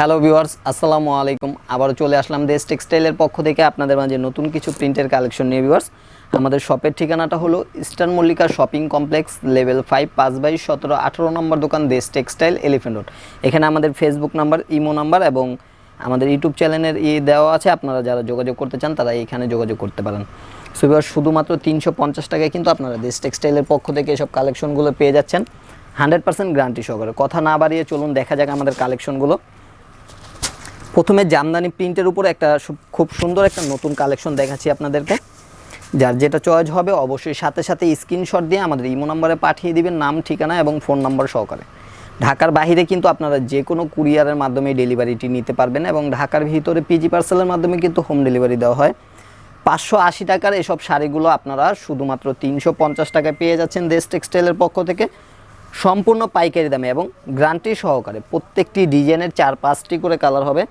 Hello viewers, আসসালামু আলাইকুম। আবারও চলে আসলাম দেশ টেক্সটাইলের পক্ষ থেকে আপনাদের মাঝে নতুন কিছু প্রিন্টের কালেকশন নিয়ে ভিউয়ার্স। আমাদের শপের ঠিকানাটা হলো eastern Mallika shopping complex, level five, পাঁচ বাই সতেরো, আঠেরো নম্বর দোকান, দেশ টেক্সটাইল, এলিফেন্ট রোড। এখানে আমাদের ফেসবুক নাম্বার, ইমো নাম্বার এবং আমাদের ইউটিউব চ্যানেলের ই দেওয়া আছে। আপনারা যারা যোগাযোগ করতে চান, তারা এখানে যোগাযোগ করতে পারেন। সো ভিউয়ার্স, শুধুমাত্র তিনশো পঞ্চাশ টাকায় কিন্তু আপনারা দেশ টেক্সটাইলের পক্ষ থেকে এসব কালেকশনগুলো পেয়ে যাচ্ছেন। হান্ড্রেড পার্সেন্ট গ্যারান্টি সহকারে। কথা না বাড়িয়ে চলুন, দেখা যাক আমাদের কালেকশনগুলো। প্রথমে জামদানি প্রিন্টের উপর একটা খুব সুন্দর একটা নতুন কালেকশন দেখাচ্ছি আপনাদেরকে। যার যেটা চয়েস হবে অবশ্যই সাথে সাথে স্ক্রিনশট দিয়ে আমাদের ইমো নাম্বারে পাঠিয়ে দিবেন, নাম, ঠিকানা এবং ফোন নাম্বার সহকারে। ঢাকার বাইরে কিন্তু আপনারা যে কোনো কুরিয়ারের মাধ্যমে ডেলিভারিটি নিতে পারবেন এবং ঢাকার ভিতরে পিজি পার্সেলের মাধ্যমে কিন্তু হোম ডেলিভারি দেওয়া হয়। পাঁচশো আশি টাকার এসব শাড়িগুলো আপনারা শুধুমাত্র তিনশো পঞ্চাশ টাকায় পেয়ে যাচ্ছেন দেশ টেক্সটাইলের পক্ষ থেকে। সম্পূর্ণ পাইকারি দামে এবং গ্রান্টি সহকারে প্রত্যেকটি ডিজাইনের চার পাঁচটি করে কালার হবে।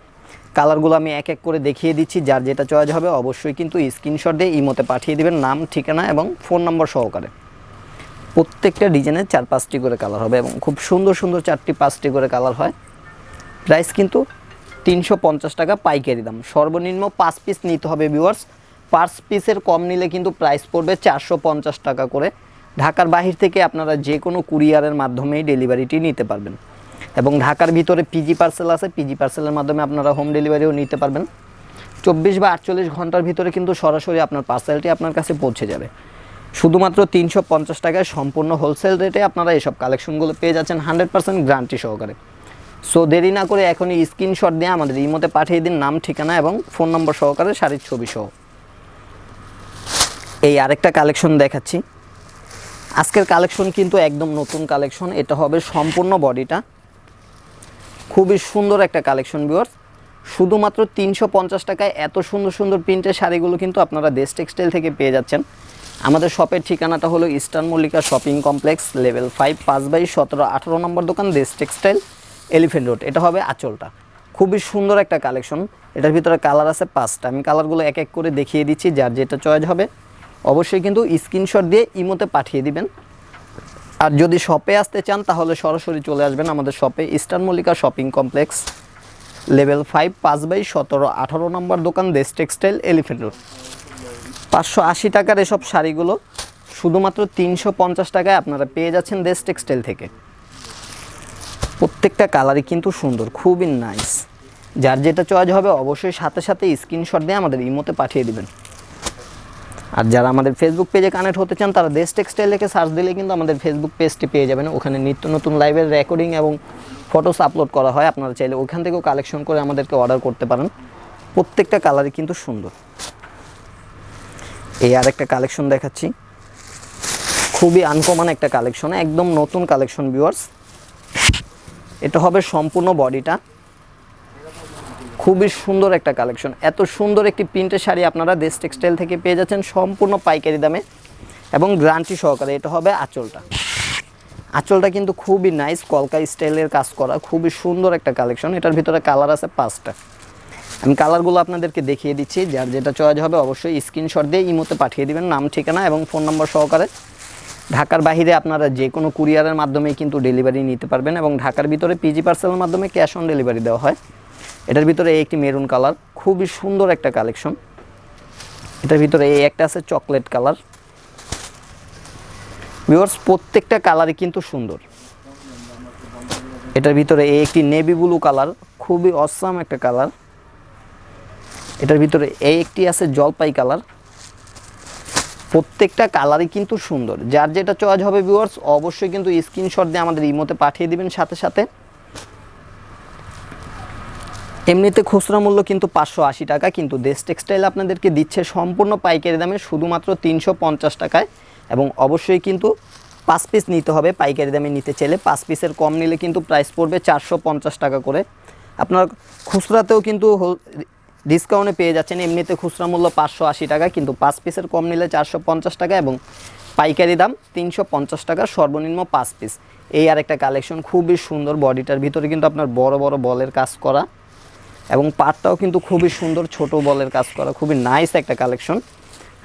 কালারগুলো আমি এক এক করে দেখিয়ে দিচ্ছি, যার যেটা চয়েস হবে অবশ্যই কিন্তু স্ক্রিনশট দিয়ে ইমোতে পাঠিয়ে দেবেন নাম, ঠিকানা এবং ফোন নম্বর সহকারে। প্রত্যেকটা ডিজাইনের চার পাঁচটি করে কালার হবে এবং খুব সুন্দর সুন্দর চারটি পাঁচটি করে কালার হয়। প্রাইস কিন্তু তিনশো পঞ্চাশ টাকা পাইকারি দাম। সর্বনিম্ন পাঁচ পিস নিতে হবে ভিউয়ার্স পাঁচ পিসের কম নিলে কিন্তু প্রাইস পড়বে চারশো পঞ্চাশ টাকা করে। ঢাকার বাহির থেকে আপনারা যে কোনো কুরিয়ারের মাধ্যমেই ডেলিভারিটি নিতে পারবেন। এবং ঢাকার ভিতরে পিজি পার্সেল আছে। পিজি পার্সেলের মাধ্যমে আপনারা হোম ডেলিভারিও নিতে পারবেন। চব্বিশ বা আটচল্লিশ ঘণ্টার ভিতরে কিন্তু সরাসরি আপনার পার্সেলটি আপনার কাছে পৌঁছে যাবে। শুধুমাত্র তিনশো পঞ্চাশ টাকায় সম্পূর্ণ হোলসেল রেটে আপনারা এসব কালেকশনগুলো পেয়ে যাচ্ছেন হান্ড্রেড পার্সেন্ট গ্যারান্টি সহকারে। সো দেরি না করে এখনই স্ক্রিনশট দিয়ে আমাদের ইমোতে পাঠিয়ে দিন, নাম, ঠিকানা এবং ফোন নম্বর সহকারে শাড়ির ছবি সহ। এই আরেকটা কালেকশন দেখাচ্ছি। আজকের কালেকশন কিন্তু একদম নতুন কালেকশন এটা হবে সম্পূর্ণ বডিটা খুবই সুন্দর একটা কালেকশন ভিউয়ার্স শুধুমাত্র তিনশো পঞ্চাশ টাকায় এত সুন্দর সুন্দর প্রিন্টের শাড়িগুলো কিন্তু আপনারা দেশ টেক্সটাইল থেকে পেয়ে যাচ্ছেন। আমাদের শপের ঠিকানাটা হলো eastern Mallika shopping complex level five পাঁচ বাই সতেরো, আঠারো নম্বর দোকান, দেশ টেক্সটাইল এলিফেন্ট রোড এটা হবে আঁচলটা। খুবই সুন্দর একটা কালেকশন এটার ভিতরে কালার আছে পাঁচটা। আমি কালারগুলো এক এক করে দেখিয়ে দিচ্ছি, যার যেটা চয়েস হবে। অবশ্যই কিন্তু স্ক্রিনশট দিয়ে ইমোতে পাঠিয়ে দিবেন। আর যদি শপে আসতে চান, তাহলে সরাসরি চলে আসবেন আমাদের শপে eastern Mallika shopping complex level five পাঁচ বাই সতেরো, আঠারো নম্বর দোকান দেশ টেক্সটাইল এলিফেন্ট রোড পাঁচশো আশি টাকার এসব শাড়িগুলো শুধুমাত্র তিনশো পঞ্চাশ টাকায় আপনারা পেয়ে যাচ্ছেন দেশ টেক্সটাইল থেকে। প্রত্যেকটা কালারই কিন্তু সুন্দর, খুবই নাইস যার যেটা চয়েস হবে, অবশ্যই সাথে সাথে স্ক্রিনশট দিয়ে আমাদের ইমোতে পাঠিয়ে দিবেন। আর যারা আমাদের ফেসবুক পেজে কানেক্ট হতে চান, তারা দেশ টেক্সটাইল লিখে সার্চ দিলে কিন্তু আমাদের ফেসবুক পেজটি পেয়ে যাবেন। ওখানে নিত্য নতুন লাইভের রেকর্ডিং এবং ফটোস আপলোড করা হয়। আপনারা চাইলে ওখান থেকেও কালেকশন করে আমাদেরকে অর্ডার করতে পারেন। প্রত্যেকটা কালারই কিন্তু সুন্দর। এই আর একটা কালেকশন দেখাচ্ছি। খুবই আনকমন একটা কালেকশন একদম নতুন কালেকশন ভিউয়ার্স এটা হবে সম্পূর্ণ বডিটা খুবই সুন্দর একটা কালেকশন এত সুন্দর একটি প্রিন্টের শাড়ি আপনারা দেশ টেক্সটাইল থেকে পেয়ে যাচ্ছেন সম্পূর্ণ পাইকারি দামে এবং গ্রান্টি সহকারে। এটা হবে আঁচলটা। আঁচলটা কিন্তু খুবই নাইস কলকা স্টাইলের কাজ করা, খুবই সুন্দর একটা কালেকশন এটার ভিতরে কালার আছে পাঁচটা। আমি কালারগুলো আপনাদেরকে দেখিয়ে দিচ্ছি। যার যেটা চয়েস হবে অবশ্যই স্ক্রিনশট দিয়ে ইমোতে পাঠিয়ে দিবেন নাম, ঠিকানা এবং ফোন নম্বর সহকারে। ঢাকার বাইরে আপনারা যে কোনো কুরিয়ারের মাধ্যমেই কিন্তু ডেলিভারি নিতে পারবেন এবং ঢাকার ভিতরে পিজি পার্সেলের মাধ্যমে ক্যাশ অন ডেলিভারি দেওয়া হয়। এটার ভিতরে এই একটি মেরুন কালার, খুবই সুন্দর একটা কালেকশন। এটার ভিতরে এই একটা আছে চকলেট কালার। ভিউয়ার্স প্রত্যেকটা কালারই কিন্তু সুন্দর। এটার ভিতরে এই একটি নেভি ব্লু কালার, খুবই অসাম একটা কালার। এটার ভিতরে এই একটি আছে জলপাই কালার। প্রত্যেকটা কালারই কিন্তু সুন্দর। যার যেটা চয়েস হবে ভিউয়ার্স অবশ্যই কিন্তু স্ক্রিনশট দিয়ে আমাদের ইমোতে পাঠিয়ে দিবেন সাথে সাথে। এমনিতে খুচরা মূল্য কিন্তু পাঁচশো আশি টাকা, কিন্তু দেশ টেক্সটাইল আপনাদেরকে দিচ্ছে সম্পূর্ণ পাইকারি দামে শুধুমাত্র তিনশো পঞ্চাশ টাকায় এবং অবশ্যই কিন্তু পাঁচ পিস নিতে হবে, পাইকারি দামে নিতে চাইলে পাঁচ পিসের কম নিলে কিন্তু প্রাইস পড়বে চারশো পঞ্চাশ টাকা করে। আপনার খুচরাতেও কিন্তু ডিসকাউন্টে পেয়ে যাচ্ছেন, এমনিতে খুচরা মূল্য পাঁচশো আশি টাকা, কিন্তু পাঁচ পিসের কম নিলে চারশো পঞ্চাশ টাকা এবং পাইকারি দাম তিনশো পঞ্চাশ টাকা, সর্বনিম্ন পাঁচ পিস। এই আর একটা কালেকশন খুবই সুন্দর, বডিটার ভিতরে কিন্তু আপনার বড় বড় বলের কাজ করা। এবং পাটটাও কিন্তু খুবই সুন্দর, ছোট বলের কাজ করা, খুবই নাইস একটা কালেকশন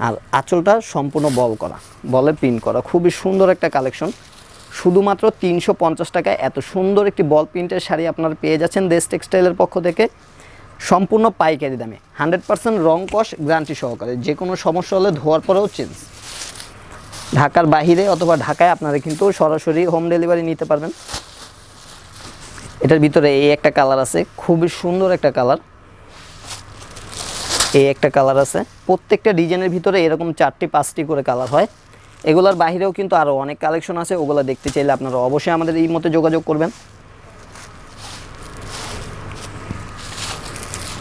আর আঁচলটা সম্পূর্ণ বল করা, বলে প্রিন্ট করা, খুবই সুন্দর একটা কালেকশন শুধুমাত্র তিনশো পঞ্চাশ টাকায় এত সুন্দর একটি বল প্রিন্টের শাড়ি আপনারা পেয়ে যাচ্ছেন দেশ টেক্সটাইলের পক্ষ থেকে। সম্পূর্ণ পাইকারি দামে হান্ড্রেড পার্সেন্ট রং কষ গ্যারান্টি সহকারে যে কোনো সমস্যা হলে ধোয়ার পরেও চেঞ্জ ঢাকার বাহিরে অথবা ঢাকায় আপনারা কিন্তু সরাসরি হোম ডেলিভারি নিতে পারবেন। এটার ভিতরে এই একটা কালার আছে, খুবই সুন্দর একটা কালার। এই একটা কালার আছে। প্রত্যেকটা ডিজাইনের ভিতরে এরকম চারটি, পাঁচটি করে কালার হয়। এগুলার বাইরেও কিন্তু আরও অনেক কালেকশন আছে, ওগুলো দেখতে চাইলে আপনারা অবশ্যই আমাদের এই মতে যোগাযোগ করবেন।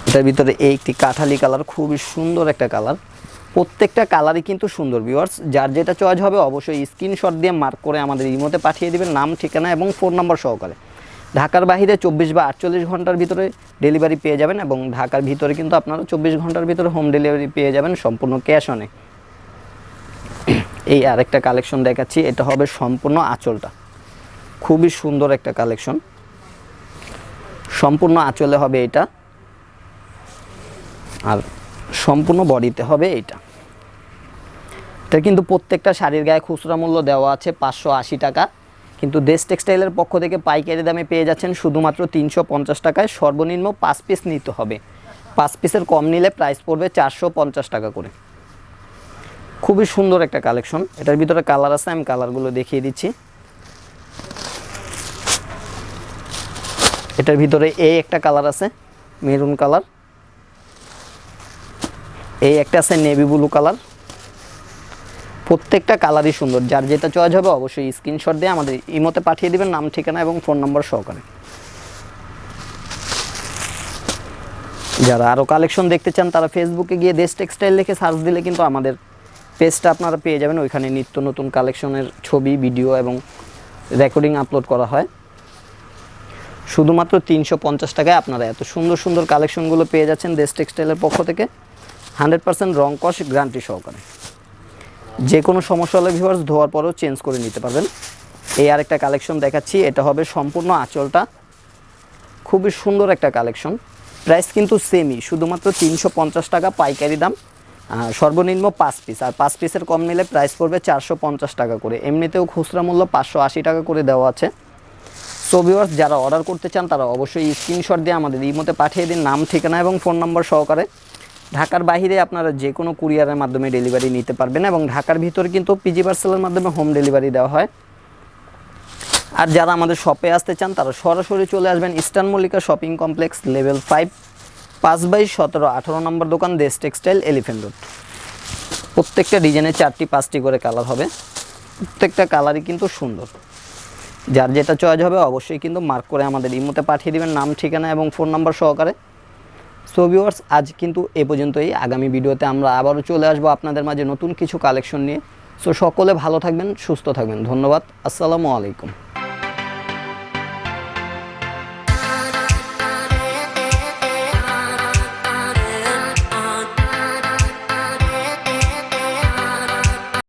এটার ভিতরে এই একটি কাঠালি কালার, খুবই সুন্দর একটা কালার। প্রত্যেকটা কালারই কিন্তু সুন্দর ভিউয়ার্স যার যেটা চয়েস হবে, অবশ্যই স্ক্রিনশট দিয়ে মার্ক করে আমাদের ইমোতে পাঠিয়ে দিবেন। নাম, ঠিকানা এবং ফোন নাম্বার সহকারে। ঢাকার বাইরে চব্বিশ বা আটচল্লিশ ঘণ্টার ভিতরে ডেলিভারি পেয়ে যাবেন এবং ঢাকার ভিতরে কিন্তু আপনারা চব্বিশ ঘণ্টার ভিতরে হোম ডেলিভারি পেয়ে যাবেন সম্পূর্ণ ক্যাশ অনে এই আরেকটা কালেকশন দেখাচ্ছি, এটা হবে সম্পূর্ণ আঁচলটা। খুবই সুন্দর একটা কালেকশন সম্পূর্ণ আঁচলে হবে এটা। আর সম্পূর্ণ বডিতে হবে এইটা এটা কিন্তু প্রত্যেকটা শাড়ির গায়ে খুচরা মূল্য দেওয়া আছে পাঁচশো আশি টাকা। কিন্তু দেশ টেক্সটাইলের পক্ষ থেকে পাইকারি দামে পেয়ে যাচ্ছেন শুধুমাত্র তিনশো পঞ্চাশ টাকায় সর্বনিম্ন পাঁচ পিস নিতে হবে। পাঁচ পিসের কম নিলে প্রাইস পড়বে চারশো পঞ্চাশ টাকা করে। খুবই সুন্দর একটা কালেকশন। এটার ভিতরে কালার আছে, আমি কালারগুলো দেখিয়ে দিচ্ছি। এটার ভিতরে এই একটা কালার আছে, মেরুন কালার। এই একটা আছে নেভি ব্লু কালার। প্রত্যেকটা কালারই সুন্দর। যার যেটা চয়েস হবে অবশ্যই স্ক্রিনশট দিয়ে আমাদের ইমোতে পাঠিয়ে দেবেন, নাম, ঠিকানা এবং ফোন নম্বর সহকারে। যারা আরও কালেকশন দেখতে চান, তারা ফেসবুকে গিয়ে দেশ টেক্সটাইল লিখে সার্চ দিলে কিন্তু আমাদের পেজটা আপনারা পেয়ে যাবেন। ওইখানে নিত্য নতুন কালেকশনের ছবি ভিডিও এবং রেকর্ডিং আপলোড করা হয়। শুধুমাত্র তিনশো পঞ্চাশ টাকায় আপনারা এত সুন্দর সুন্দর কালেকশনগুলো পেয়ে যাচ্ছেন দেশ টেক্সটাইলের পক্ষ থেকে। হান্ড্রেড পার্সেন্ট রং কষ গ্যারান্টি সহকারে। যে কোনো সমস্যা হলে ভিউয়ার্স ধোয়ার পরেও চেঞ্জ করে নিতে পারবেন। এই আরেকটা কালেকশন দেখাচ্ছি, এটা হবে সম্পূর্ণ আঁচলটা। খুবই সুন্দর একটা কালেকশন প্রাইস কিন্তু সেমই শুধুমাত্র তিনশো পঞ্চাশ টাকা পাইকারি দাম সর্বনিম্ন পাঁচ পিস আর পাঁচ পিসের কম নিলে প্রাইস পড়বে চারশো পঞ্চাশ টাকা করে। এমনিতেও খুচরা মূল্য পাঁচশো আশি টাকা করে দেওয়া আছে। সো ভিউয়ার্স যারা অর্ডার করতে চান, তারা অবশ্যই স্ক্রিনশট দিয়ে আমাদের এই মতে পাঠিয়ে দিন। নাম, ঠিকানা এবং ফোন নম্বর সহকারে। ঢাকার বাইরে আপনারা যে কোনো কুরিয়ারের মাধ্যমে ডেলিভারি নিতে পারবেন এবং ঢাকার ভিতরে কিন্তু পিজি পার্সেলের মাধ্যমে হোম ডেলিভারি দেওয়া হয়। আর যারা আমাদের শপে আসতে চান, তারা সরাসরি চলে আসবেন eastern Mallika shopping complex level five পাঁচ বাই সতেরো, আঠারো নম্বর দোকান দেশ টেক্সটাইল এলিফেন্ট রোড প্রত্যেকটা ডিজাইনে চারটি, পাঁচটি করে কালার হবে। প্রত্যেকটা কালারই কিন্তু সুন্দর। যার যেটা চয়েস হবে, অবশ্যই কিন্তু মার্ক করে আমাদের ইমোতে পাঠিয়ে দিবেন। নাম, ঠিকানা এবং ফোন নাম্বার সহকারে। সো ভিউয়ার্স আজ কিন্তু এ পর্যন্তই। আগামী ভিডিওতে আমরা আবারও চলে আসব আপনাদের মাঝে নতুন কিছু কালেকশন নিয়ে। সো সকলে ভালো থাকবেন, সুস্থ থাকবেন। ধন্যবাদ। আসসালামু আলাইকুম।